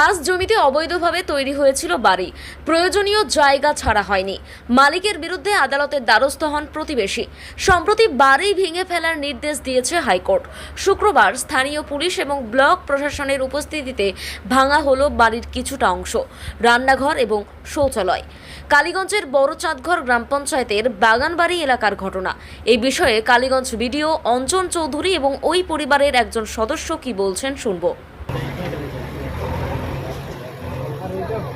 খাস জমিতে অবৈধভাবে তৈরি হয়েছিল বাড়ি। প্রয়োজনীয় জায়গা ছাড়া হয়নি। মালিকের বিরুদ্ধে আদালতের দ্বারস্থ হন প্রতিবেশী। সম্প্রতি বাড়ি ভেঙে ফেলার নির্দেশ দিয়েছে হাইকোর্ট। শুক্রবার স্থানীয় পুলিশ এবং ব্লক প্রশাসনের উপস্থিতিতে ভাঙা হলো বাড়ির কিছুটা অংশ, রান্নাঘর এবং শৌচালয়। কালীগঞ্জের বড়চাঁদঘর গ্রাম পঞ্চায়েতের বাগানবাড়ি এলাকার ঘটনা। এই বিষয়ে কালীগঞ্জ বিডিও অঞ্জন চৌধুরী এবং ওই পরিবারের একজন সদস্য কি বলছেন শুনব।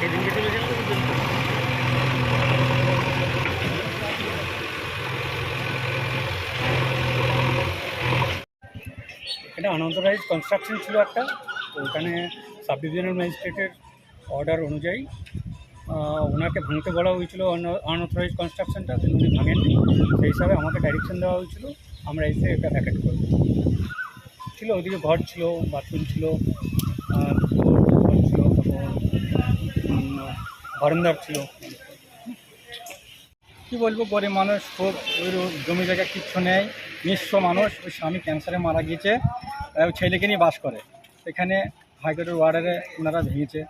এখানে অনন্তরাইজ কনস্ট্রাকশন ছিল একটা, তো ওখানে সাব ডিভিশনাল ম্যাজিস্ট্রেটের অর্ডার অনুযায়ী ওনাকে ভাঙতে বলা হয়েছিল অনথরাইজ কনস্ট্রাকশনটা কিন্তু উনি ভাঙেননি। সেই হিসাবে আমাকে ডাইরেকশন দেওয়া হয়েছিল, আমরা এসে এটা ভ্যাকেট করব ছিল ওদিকে ঘর ছিল বাথরুম ছিল বারান্দার ছিল। কী বলব, গরিব মানুষ খুব ওই জমি জায়গা কিচ্ছু নেই, নিঃস্ব মানুষ। ওই স্বামী ক্যান্সারে মারা গিয়েছে ছেলেকে নিয়ে বাস করে। এখানে হাইকোর্টের ওয়ার্ডারে ওনারা ভেঙেছে।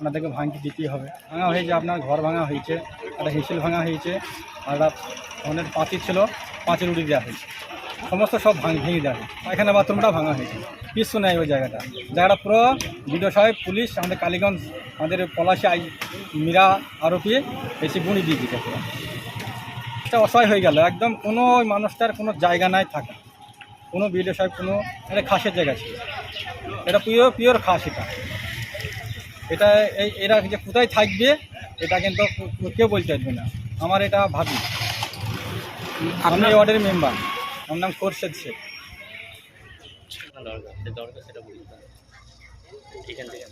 ওনাদেরকে ভাঙতে দিতেই হবে। ভাঙা হয়েছে, আপনার ঘর ভাঙা হয়েছে, একটা হিসেল ভাঙা হয়েছে, আর অনেক পাঁচিল ছিল, পাঁচিল উড়িয়ে দেওয়া হয়েছে। সমস্ত সব ভাঙ ভেঙে হয়েছে এখানে বাথরুমটা ভাঙা হয়েছে। কিছু নেই ওই জায়গাটা। জায়গাটা পুরো বিডিও সাহেব, পুলিশ, আমাদের কালীগঞ্জ, আমাদের পলাশি আই মীরা আরোপি, এসে গুঁড়ি দিয়ে দিতে এটা অসহায় হয়ে গেল। একদম কোনো মানুষটার কোনো জায়গা নাই থাকা। কোনো বিডিও সাহেব, কোনো এটা খাসের জায়গা ছিল। এটা পিওর পিওর খাস এটা। এটা এই এরা যে কোথায় থাকবে, এটা কিন্তু কেউ বলতে পারবে না। আমার এটা ভাবি। আমি ওয়ার্ডের মেম্বার আমার নাম খোরশেদ শেখ। দরকার সেটা বুঝতে এখান থেকে